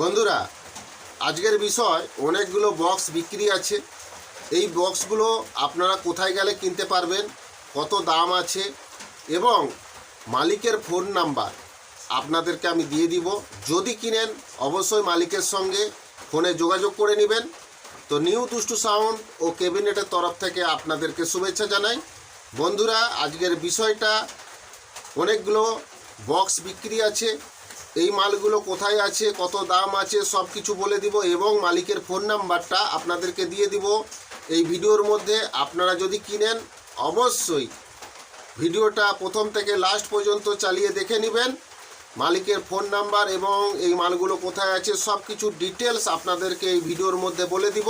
বন্ধুরা, আজকের বিষয় অনেকগুলো বক্স বিক্রি আছে। এই বক্সগুলো আপনারা কোথায় গেলে কিনতে পারবেন, কত দাম আছে এবং মালিকের ফোন নাম্বার আপনাদেরকে আমি দিয়ে দিব। যদি কিনেন, অবশ্যই মালিকের সঙ্গে ফোনে যোগাযোগ করে নেবেন। তো নিউ দুষ্টু সাউন্ড ও ক্যাবিনেটের তরফ থেকে আপনাদেরকে শুভেচ্ছা জানাই। বন্ধুরা, আজকের বিষয়টা অনেকগুলো বক্স বিক্রি আছে। এই মালগুলো কোথায় আছে, কত দাম আছে সব কিছু বলে দিব এবং মালিকের ফোন নাম্বারটা আপনাদেরকে দিয়ে দিব। এই ভিডিওর মধ্যে আপনারা যদি কিনেন, অবশ্যই ভিডিওটা প্রথম থেকে লাস্ট পর্যন্ত চালিয়ে দেখে নেবেন। মালিকের ফোন নাম্বার এবং এই মালগুলো কোথায় আছে সব কিছু ডিটেলস আপনাদেরকে এই ভিডিওর মধ্যে বলে দিব।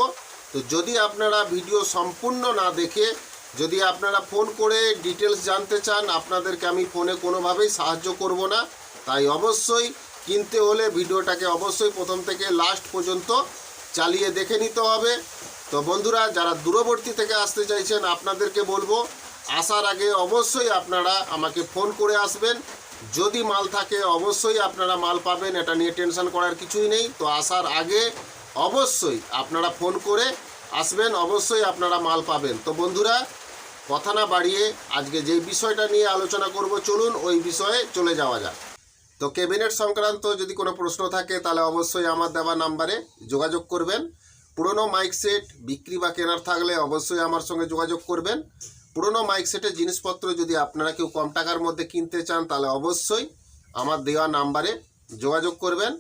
তো যদি আপনারা ভিডিও সম্পূর্ণ না দেখে, যদি আপনারা ফোন করে ডিটেলস জানতে চান, আপনাদেরকে আমি ফোনে কোনোভাবেই সাহায্য করব না। তাই অবশ্যই কিনতে হলে ভিডিওটাকে অবশ্যই প্রথম থেকে লাস্ট পর্যন্ত চালিয়ে দেখে নিতে হবে। তো বন্ধুরা, যারা দূরবর্তী থেকে আসতে চাইছেন, আপনাদেরকে বলব, আসার আগে অবশ্যই আপনারা আমাকে ফোন করে আসবেন। যদি মাল থাকে, অবশ্যই আপনারা মাল পাবেন। এটা নিয়ে টেনশন করার কিছুই নেই। তো আসার আগে অবশ্যই আপনারা ফোন করে আসবেন, অবশ্যই আপনারা মাল পাবেন। তো বন্ধুরা, কথা না বাড়িয়ে আজকে যেই বিষয়টা নিয়ে আলোচনা করব, চলুন ওই বিষয়ে চলে যাওয়া যাক। তো ক্যাবিনেট সংক্রান্ত যদি কোনো প্রশ্ন থাকে, তাহলে অবশ্যই আমার দেওয়া নাম্বারে যোগাযোগ করবেন। পুরনো মাইক সেট বিক্রি বা কেনার থাকলে অবশ্যই আমার সঙ্গে যোগাযোগ করবেন। পুরনো মাইক সেটের জিনিসপত্র যদি আপনারা কেউ কম টাকার মধ্যে কিনতে চান, তাহলে অবশ্যই আমার দেওয়া নাম্বারে যোগাযোগ করবেন।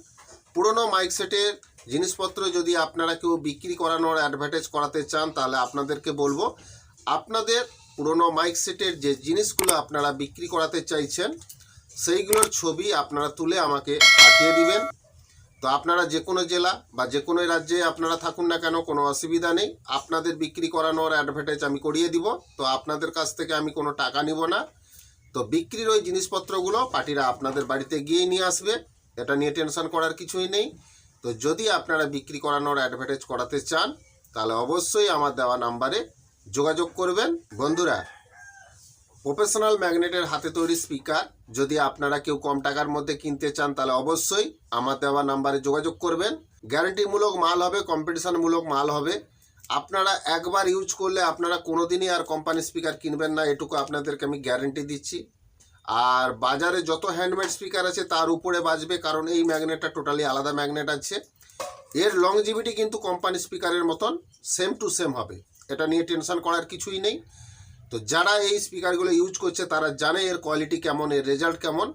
পুরনো মাইক সেটের জিনিসপত্র যদি আপনারা কেউ বিক্রি করানোর অ্যাডভার্টাইজ করাতে চান, তাহলে আপনাদেরকে বলব, আপনাদের পুরনো মাইক সেটের যে জিনিসগুলো আপনারা বিক্রি করাতে চাইছেন সেইগুলোর ছবি আপনারা তুলে আমাকে পাঠিয়ে দিবেন। তো আপনারা যে কোনো জেলা বা যে কোনো রাজ্যে আপনারা থাকুন না কেন, কোনো অসুবিধা নেই। আপনাদের বিক্রি করানোর অ্যাডভার্টাইজ আমি করিয়ে দিব। তো আপনাদের কাছ থেকে আমি কোনো টাকা নিব না। তো বিক্রির ওই জিনিসপত্রগুলো পার্টিরা আপনাদের বাড়িতে গিয়ে নিয়ে আসবে। এটা নিয়ে টেনশন করার কিছুই নেই। তো যদি আপনারা বিক্রি করানোর অ্যাডভার্টাইজ করাতে চান, তাহলে অবশ্যই আমার দেওয়া নাম্বারে যোগাযোগ করবেন। বন্ধুরা প্রফেশনাল ম্যাগনেটের হাতে তৈরি স্পিকার। যদি আপনারা কেউ কম টাকার মধ্যে কিনতে চান, তাহলে অবশ্যই আমার দেওয়া নাম্বারে যোগাযোগ করবেন। গ্যারান্টিমূলক মাল হবে, কম্পিটিশনমূলক মাল হবে। আপনারা একবার ইউজ করলে আপনারা কোনো দিনই আর কোম্পানি স্পিকার কিনবেন না, এটুকু আপনাদেরকে আমি গ্যারেন্টি দিচ্ছি। আর বাজারে যত হ্যান্ডমেড স্পিকার আছে, তার উপরে বাজবে, কারণ এই ম্যাগনেটটা টোটালি আলাদা ম্যাগনেট আছে। এর লংজিভিটি কিন্তু কোম্পানি স্পিকারের মতন সেম টু সেম হবে। এটা নিয়ে টেনশন করার কিছুই নেই। তো যারা এই স্পিকারগুলো ইউজ করছে, তারা জানে এর কোয়ালিটি কেমন, এর রেজাল্ট কেমন।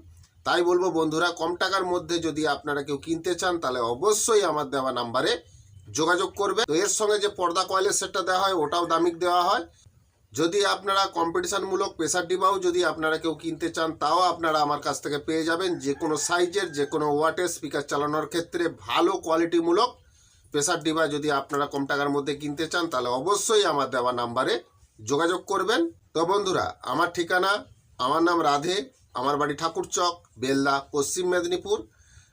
তাই বলব বন্ধুরা, কম টাকার মধ্যে যদি আপনারা কেউ কিনতে চান, তাহলে অবশ্যই আমার দেওয়া নাম্বারে যোগাযোগ করবে। তো এর সঙ্গে যে পর্দা কয়েলের সেটটা দেওয়া হয়, ওটাও দামিক দেওয়া হয়। যদি আপনারা কম্পিটিশানমূলক প্রেসার ডিবাও যদি আপনারা কেউ কিনতে চান, তাও আপনারা আমার কাছ থেকে পেয়ে যাবেন। যে কোনো সাইজের যে কোনো ওয়াটের স্পিকার চালানোর ক্ষেত্রে ভালো কোয়ালিটিমূলক প্রেসার ডিবা যদি আপনারা কম টাকার মধ্যে কিনতে চান, তাহলে অবশ্যই আমার দেওয়া নাম্বারে যোগাযোগ করবেন। তো বন্ধুরা, আমার ঠিকানা, আমার নাম রাধে, আমার বাড়ি ঠাকুরচক বেলদা, পশ্চিম মেদিনীপুর।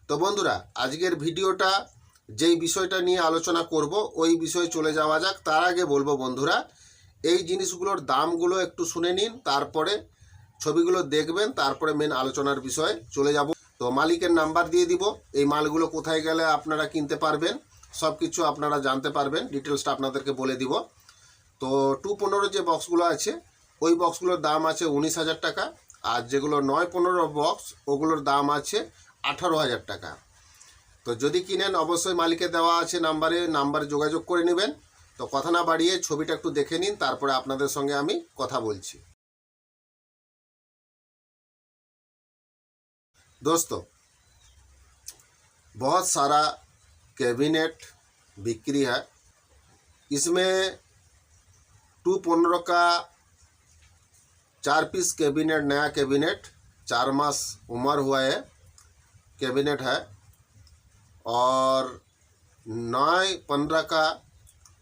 তো বন্ধুরা, আজকের ভিডিওটা, যেই বিষয়টা নিয়ে আলোচনা করব, ওই বিষয়ে চলে যাওয়া যাক। তার আগে বলব বন্ধুরা, এই জিনিসগুলোর দামগুলো একটু শুনে নিন, তারপরে ছবিগুলো দেখবেন, তারপরে মেন আলোচনার বিষয়ে চলে যাব। তো মালিকের নাম্বার দিয়ে দিব, এই মালগুলো কোথায় গেলে আপনারা কিনতে পারবেন সব কিছু আপনারা জানতে পারবেন ডিটেলসটা আপনাদেরকে বলে দিব। তো টু পনেরো যে বক্সগুলো আছে ওই বক্সগুলোর দাম আছে উনিশ হাজার টাকা আর যেগুলো নয় পনেরো বক্স ওগুলোর দাম আছে আঠারো হাজার টাকা তো যদি কিনেন অবশ্যই মালিকের দেওয়া আছে নাম্বারে নাম্বারে যোগাযোগ করে নেবেন তো কথা না বাড়িয়ে ছবিটা একটু দেখে নিন তারপরে আপনাদের সঙ্গে আমি কথা বলছি दोस्तों बहुत सारा कैबिनेट बिक्री है इसमें टू पंद्रह का चार पीस कैबिनेट नया कैबिनेट चार मास उम्र हुआ है कैबिनेट है और नौ पंद्रह का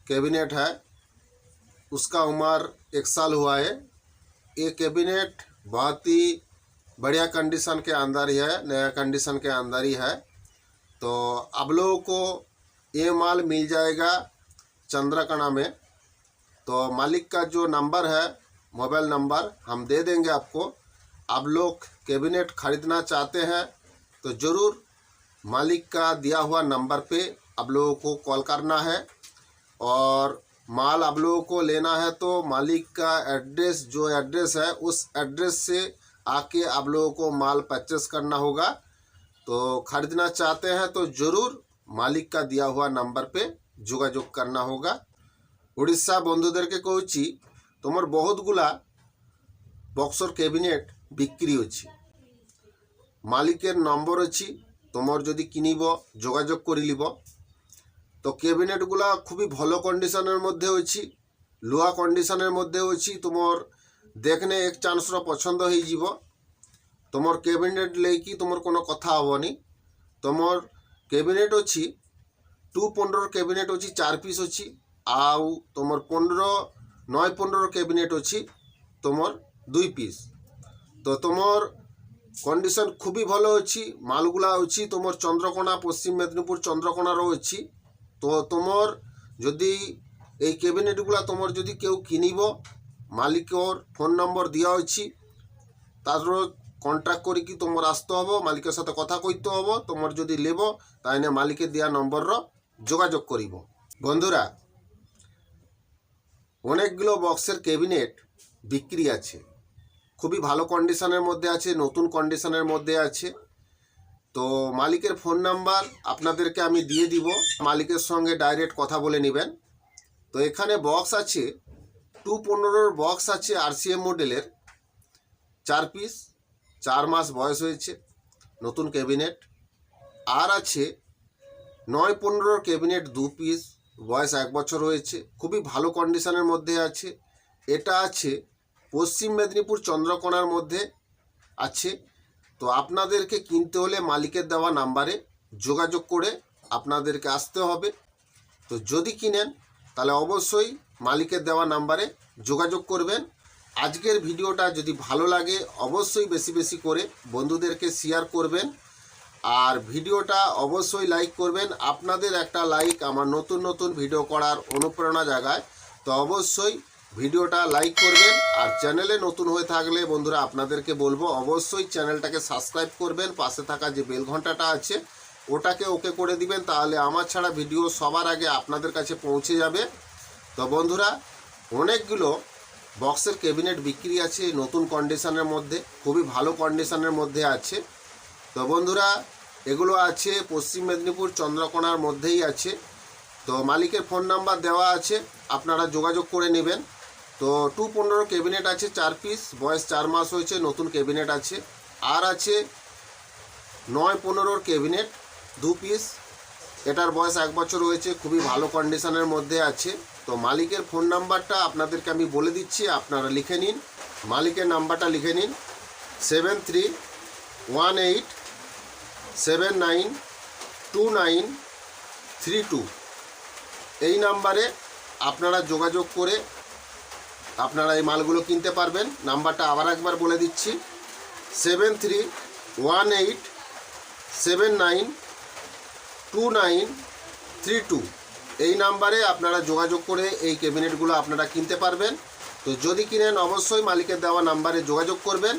कैबिनेट है उसका उम्र एक साल हुआ है ये कैबिनेट बहुत ही बढ़िया कंडीशन के अंदर ही है, नया कंडीशन के अंदर ही है। तो आप लोगों को ये माल मिल जाएगा चंद्रकणा में। तो मालिक का जो नंबर है, मोबाइल नंबर, हम दे देंगे आपको। आप लोग कैबिनेट ख़रीदना चाहते हैं तो ज़रूर मालिक का दिया हुआ नंबर पे आप लोगों को कॉल करना है। और माल आप लोगों को लेना है तो मालिक का एड्रेस, जो एड्रेस है, उस एड्रेस से आके आप लोगों को माल परचेस करना होगा। तो ख़रीदना चाहते हैं तो ज़रूर मालिक का दिया हुआ नंबर पे जोगाजोग करना होगा। ওড়িশা বন্ধুদেরকে କହୁଛି তোমার বহুতগুলা বক্সর ক্যাবিনেট বিক্রি হচ্ছে মালিকের নম্বর অছি তোমার যদি কিনিব, যোগাযোগ করে নিব তো ক্যাবিনেটগুলা খুবই ভালো কন্ডিশনের মধ্যে অছি লুয়া কন্ডিশনের মধ্যে অছি তোমার দেখনে এক চান্সর পছন্দ হয়ে যাব তোমার ক্যাবিনেট লেকি তোমার কোনো কথা হবনি। তোমার ক্যাবিনেট অছি টু পনেরো ক্যাবিনেট অছি চার পিস অছি ଆଉ ତୁମର ପନ୍ଦର ନଏ ପନ୍ଦର କ୍ୟାବିନେଟ୍ ଅଛି ତୁମର ଦୁଇ ପିସ୍ ତ ତୁମର କଣ୍ଡିସନ୍ ଖୁବ୍ ଭଲ ଅଛି ମାଲଗୁଲା ଅଛି ତୁମର ଚନ୍ଦ୍ରକୋଣା ପଶ୍ଚିମ ମେଦିନୀପୁର ଚନ୍ଦ୍ରକୋଣାର ଅଛି ତ ତୁମର ଯଦି এই ক্যাবিনেটগুলো তোমার যদি কেউ কিনিব, মালিকর ফোন নম্বর দেওয়া হয়েছি তার কন্ট্যাক্ট করি কি তোমার আসতে হব, মালিকের সাথে কথা কইতে হব, তোমার যদি নেব তাই না মালিকের দেওয়া নম্বর যোগাযোগ করিব। বন্ধুরা অনেকগুলো বক্সের ক্যাবিনেট বিক্রি আছে। খুবই ভালো কন্ডিশনের মধ্যে আছে, নতুন কন্ডিশনের মধ্যে আছে। তো মালিকের ফোন নাম্বার আপনাদেরকে আমি দিয়ে দিব। মালিকের সঙ্গে ডাইরেক্ট কথা বলে নেবেন। তো এখানে বক্স আছে, টু পনেরোর বক্স আছে আরসিএম মডেলের। চার পিস, চার মাস বয়স হয়েছে, নতুন ক্যাবিনেট। আর আছে নয় পনেরোর ক্যাবিনেট দু পিস। বয়স এক বছর হয়েছে, খুবই ভালো কন্ডিশনের মধ্যে আছে। এটা আছে পশ্চিম মেদিনীপুর চন্দ্রকোনার মধ্যে আছে। তো আপনাদেরকে কিনতে হলে মালিকের দেওয়া নাম্বারে যোগাযোগ করে আপনাদেরকে আসতে হবে। তো যদি কিনেন, তাহলে অবশ্যই মালিকের দেওয়া নাম্বারে যোগাযোগ করবেন। আজকের ভিডিওটা যদি ভালো লাগে, অবশ্যই বেশি বেশি করে বন্ধুদেরকে শেয়ার করবেন। আর ভিডিওটা অবশ্যই লাইক করবেন। আপনাদের একটা লাইক আমার নতুন নতুন ভিডিও করার অনুপ্রেরণা জাগায়। তো অবশ্যই ভিডিওটা লাইক করবেন আর চ্যানেলে নতুন হয়ে থাকলে বন্ধুরা আপনাদেরকে বলব, অবশ্যই চ্যানেলটাকে সাবস্ক্রাইব করবেন, পাশে থাকা যে বেল ঘন্টাটা আছে, ওটাকে ওকে করে দিবেন, তাহলে আমার ছাড়া ভিডিও সবার আগে আপনাদের কাছে পৌঁছে যাবে। তো বন্ধুরা, অনেকগুলো বক্সের ক্যাবিনেট বিক্রি আছে নতুন কন্ডিশনের মধ্যে, খুবই ভালো কন্ডিশনের মধ্যে আছে। তো বন্ধুরা এগুলো আছে, পশ্চিম মেদিনীপুর, চন্দ্রকোনার মধ্যেই আছে। তো মালিকের ফোন নাম্বার দেওয়া আছে, আপনারা যোগাযোগ করে নেবেন। তো টু পনেরো ক্যাবিনেট আছে, চার পিস বয়স চার মাস হয়েছে, নতুন ক্যাবিনেট আছে। আর আছে নয় পনেরোর ক্যাবিনেট দু পিস এটার বয়স এক বছর হয়েছে, খুবই ভালো কন্ডিশনের মধ্যে আছে। তো মালিকের ফোন নাম্বারটা আপনাদেরকে আমি বলে দিচ্ছি, আপনারা লিখে নিন। মালিকের নাম্বারটা লিখে নিন। Seven three one eight seven nine two nine three two. এই নাম্বারে আপনারা যোগাযোগ করে আপনারা এই মালগুলো কিনতে পারবেন। নাম্বারটা আবার একবার বলে দিচ্ছি। Seven three one eight seven nine two nine three two. এই নাম্বারে আপনারা যোগাযোগ করে এই ক্যাবিনেটগুলো আপনারা কিনতে পারবেন। তো যদি কিনেন, অবশ্যই মালিকের দেওয়া নাম্বারে যোগাযোগ করবেন।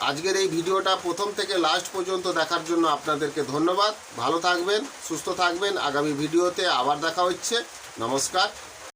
আজকের এই ভিডিওটা প্রথম থেকে লাস্ট পর্যন্ত দেখার জন্য আপনাদেরকে ধন্যবাদ। ভালো থাকবেন, সুস্থ থাকবেন। আগামী ভিডিওতে আবার দেখা হচ্ছে। নমস্কার।